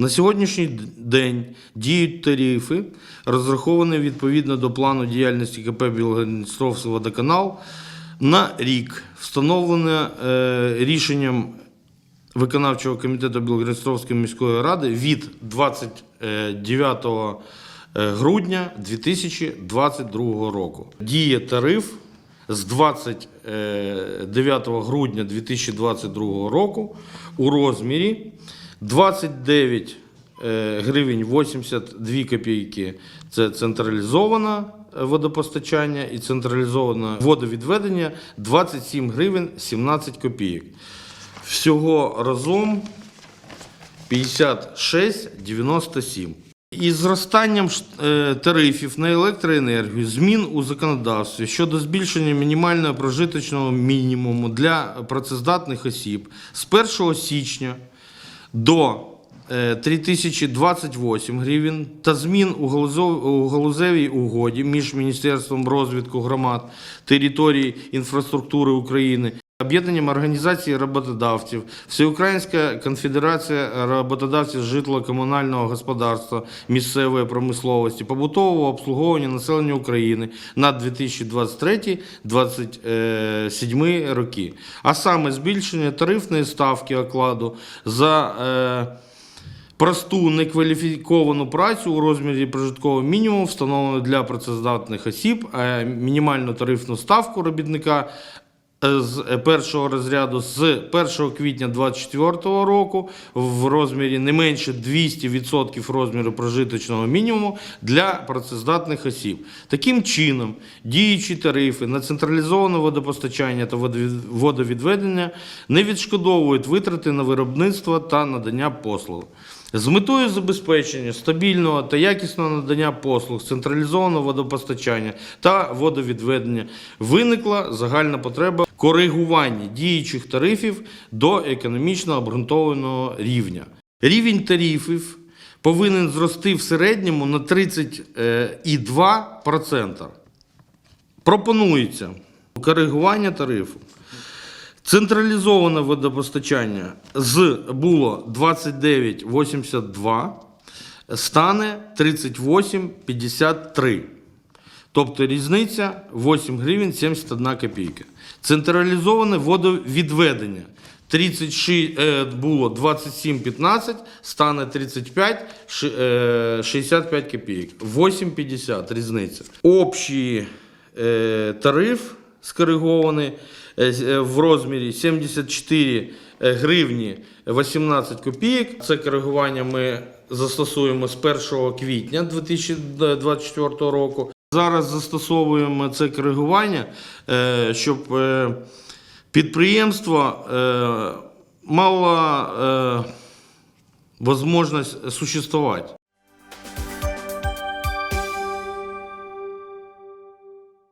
На сьогоднішній день діють тарифи, розраховані відповідно до плану діяльності КП Білгородністровський водоканал на рік, встановлене е, рішенням виконавчого комітету Білгородністровської міської ради від 29 е, грудня 2022 року. Діє тариф з 29 грудня 2022 року у розмірі 29 е, гривень 82 копійки. Це централізоване водопостачання і централізоване водовідведення 27 гривень 17 копійок. Всього разом 56,97. Із зростанням е, тарифів на електроенергію, змін у законодавстві щодо збільшення мінімального прожиточного мінімуму для працездатних осіб з 1 січня до е, 3028 гривень та змін у галузевій угоді між Міністерством розвитку громад, територій інфраструктури України Об'єднанням організацій роботодавців, Всеукраїнська конфедерація роботодавців житлово-комунального господарства, місцевої промисловості, побутового обслуговування населення України на 2023-2027 роки. А саме збільшення тарифної ставки окладу за е, просту некваліфіковану працю у розмірі прожиткового мінімуму встановлено для працездатних осіб, а мінімальну тарифну ставку робітника е, з першого розряду з 1 квітня 2024 року в розмірі не менше 200% розміру прожиточного мінімуму для працездатних осіб. Таким чином, діючі тарифи на централізоване водопостачання та водовід- водовідведення не відшкодовують витрати на виробництво та надання послуг. З метою забезпечення стабільного та якісного надання послуг централізованого водопостачання та водовідведення виникла загальна потреба коригування діючих тарифів до економічно обґрунтованого рівня. Рівень тарифів повинен зрости в середньому на 30,2%. Пропонується коригування тарифу. Централізоване водопостачання з було 29,82, стане 38,53. Тобто різниця 8 гривень 71 копійка. Централізоване водовідведення 36, е, було 27,15, стане 35, е, 65 копійок. 8,50 різниця. Общий е, тариф скоригований е, е, в розмірі 74 гривні 18 копійок. Це коригування ми застосуємо з 1 квітня 2024 року. Зараз застосовуємо це коригування, е, щоб е, підприємство е, мало е, можливість существувати.